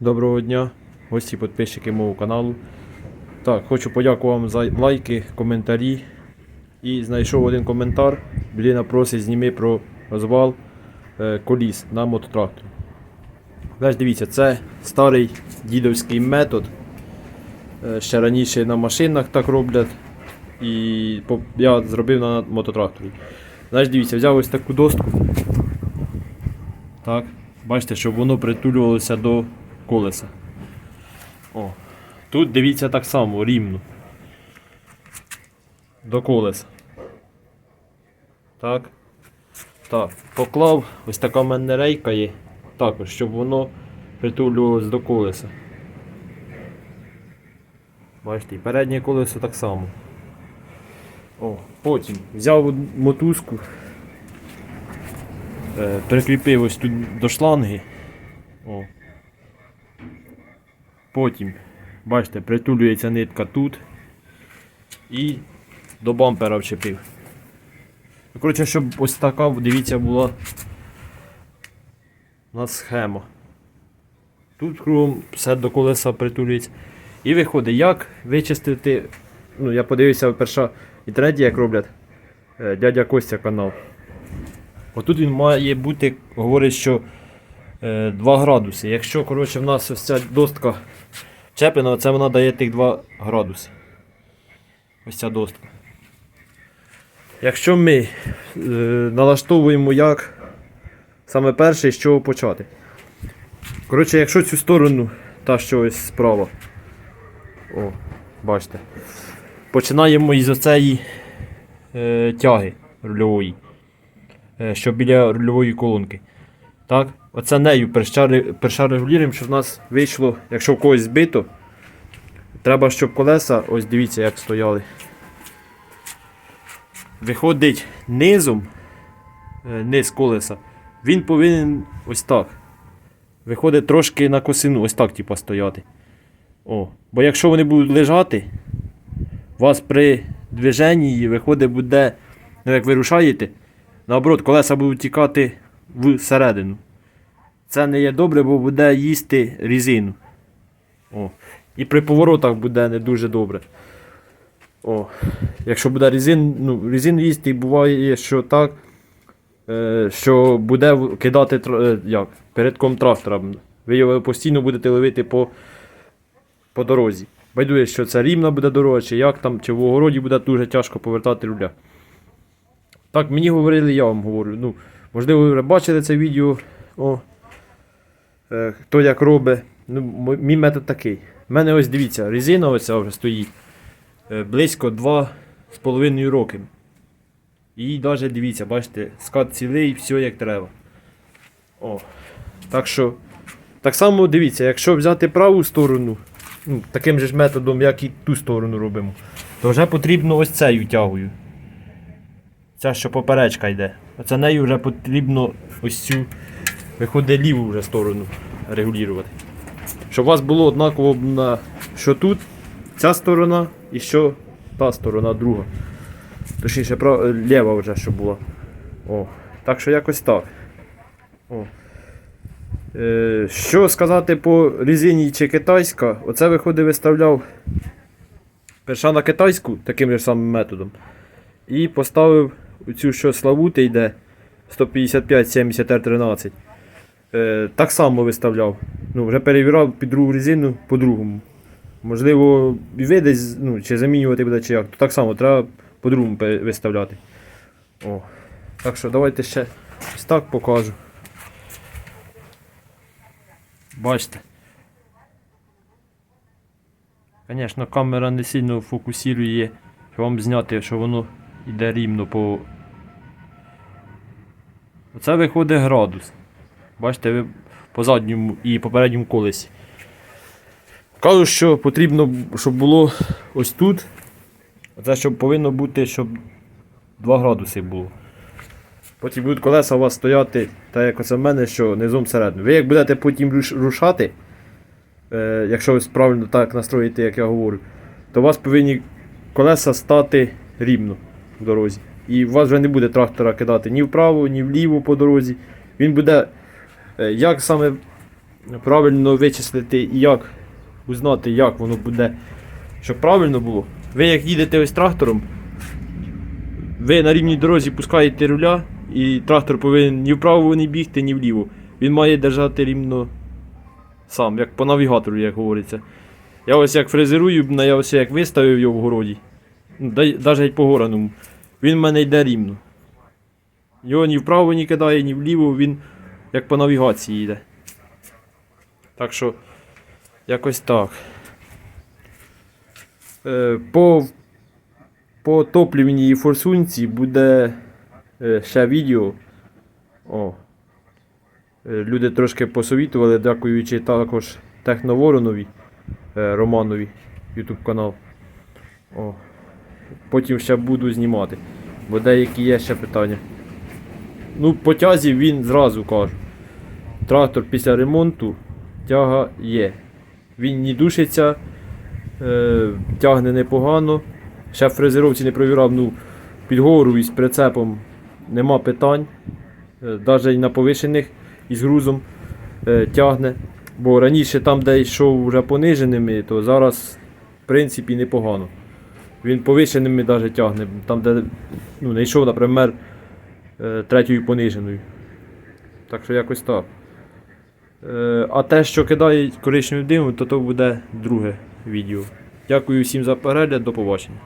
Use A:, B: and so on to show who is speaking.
A: Доброго дня, гості, підписчики мого каналу. Так, хочу подякувати вам за лайки, коментарі. І знайшов один коментар. Бліна просить зніми про розвал е, коліс на мототракторі. Знаєш, дивіться, це старий дідовський метод. Е, ще раніше на машинах так роблять. І я зробив на мототракторі. Знаєш, дивіться, взяв ось таку достку. Так, бачите, щоб воно притулювалося до колеса. О. Тут дивіться так само, рівно. До колеса. Так. Так. Поклав, ось така в мене рейка є. Також, щоб воно притулювалося до колеса. Бачите, і переднє колесо так само. О, потім взяв мотузку, е, прикріпив ось тут до шланги. О. Потім, бачите, притулюється нитка тут і до бампера вчепив. Ну, Коротше, щоб ось така, дивіться, була у нас схема. Тут кругом все до колеса притулюється. І виходить, як вичистити. Ну, я подивився перша і третя, як роблять е, дядя Костя канал. Отут він має бути, говорить, що 2 градуси. Якщо коротше, в нас ось ця достка чеплена, це вона дає тих 2 градуси. Ось ця достка. Якщо ми е, налаштовуємо як саме перше, з чого почати. Коротше, якщо цю сторону, та що ось справа. О, бачите. Починаємо із оцеї е, тяги рульової. Е, що біля рульової колонки. Так? Оце нею перша, перша регулюємо, щоб в нас вийшло, якщо в когось збито, треба, щоб колеса, ось дивіться, як стояли. Виходить низом, е, низ колеса, він повинен ось так. Виходить трошки на косину, ось так, типу, стояти. О. Бо якщо вони будуть лежати, у вас при движенні виходить буде, ну як ви рушаєте, наоборот, колеса будуть тікати всередину. Це не є добре, бо буде їсти різину. О. І при поворотах буде не дуже добре. О. Якщо буде резин, ну, резину їсти, буває, що так, е, що буде кидати е, як, передком трактора. Ви його постійно будете ловити по, по дорозі. Байдує, що це рівна буде дорога, чи як там, чи в огороді буде дуже тяжко повертати руля. Так, мені говорили, я вам говорю. Ну, можливо, ви бачили це відео. О, хто як робить. Ну, мій метод такий. У мене ось дивіться, резина оця вже стоїть е, близько 2,5 роки. І навіть дивіться, бачите, скат цілий, все як треба. О. Так що, так само дивіться, якщо взяти праву сторону, ну, таким же ж методом, як і ту сторону робимо, то вже потрібно ось цією тягою. Ця, що поперечка йде. Оце нею вже потрібно ось цю виходить ліву вже сторону регулювати. Щоб у вас було однаково на що тут ця сторона і що та сторона друга. Точніше, ліва вже щоб була. О. Так що якось так. О. Е, що сказати по резині чи китайська? Оце виходить виставляв перша на китайську таким же самим методом. І поставив оцю, що Славути йде 155-70 R13. Е, так само виставляв. Ну, вже перевіряв під другу резину по-другому. Можливо, ви десь, ну, чи замінювати буде, чи як. То так само треба по-другому виставляти. О. Так що давайте ще ось так покажу. Бачите. Звісно, камера не сильно фокусує, щоб вам зняти, що воно йде рівно по. Оце виходить градус. Бачите, ви по задньому і попередньому колесі. Кажу, що потрібно, щоб було ось тут. Оце щоб повинно бути, щоб 2 градуси було. Потім будуть колеса у вас стояти, так як оце в мене, що низом всередину. Ви як будете потім рушати, е, якщо ви правильно так настроїте, як я говорю, то у вас повинні колеса стати рівно в дорозі. І у вас вже не буде трактора кидати ні вправо, ні вліво по дорозі. Він буде, як саме правильно вичислити і як узнати, як воно буде, щоб правильно було. Ви як їдете ось трактором, ви на рівній дорозі пускаєте руля, і трактор повинен ні вправо не бігти, ні вліво. Він має держати рівно сам, як по навігатору, як говориться. Я ось як фрезерую, я ось як виставив його в городі, ну, навіть по гораному, він в мене йде рівно. Його ні вправо не кидає, ні вліво, він як по навігації йде. Так що, якось так. Е, по, по топлівній форсунці буде е, ще відео. О. Е, Люди трошки посовітували, дякуючи також Техноворонові Романові YouTube канал. О. Потім ще буду знімати. Бо деякі є ще питання. Ну, по тязі він зразу кажу. Трактор після ремонту тяга є. Він не душиться, е, тягне непогано. Ще фрезеровці не провірав, ну, під гору із прицепом нема питань. Навіть на повишених із грузом е, тягне. Бо раніше там, де йшов вже пониженими, то зараз в принципі непогано. Він повишеними навіть тягне. Там, де ну, не йшов, наприклад, е, третьою пониженою. Так що якось так. Е, А те, що кидає коричневим димом, то то буде друге відео. Дякую всім за перегляд, до побачення.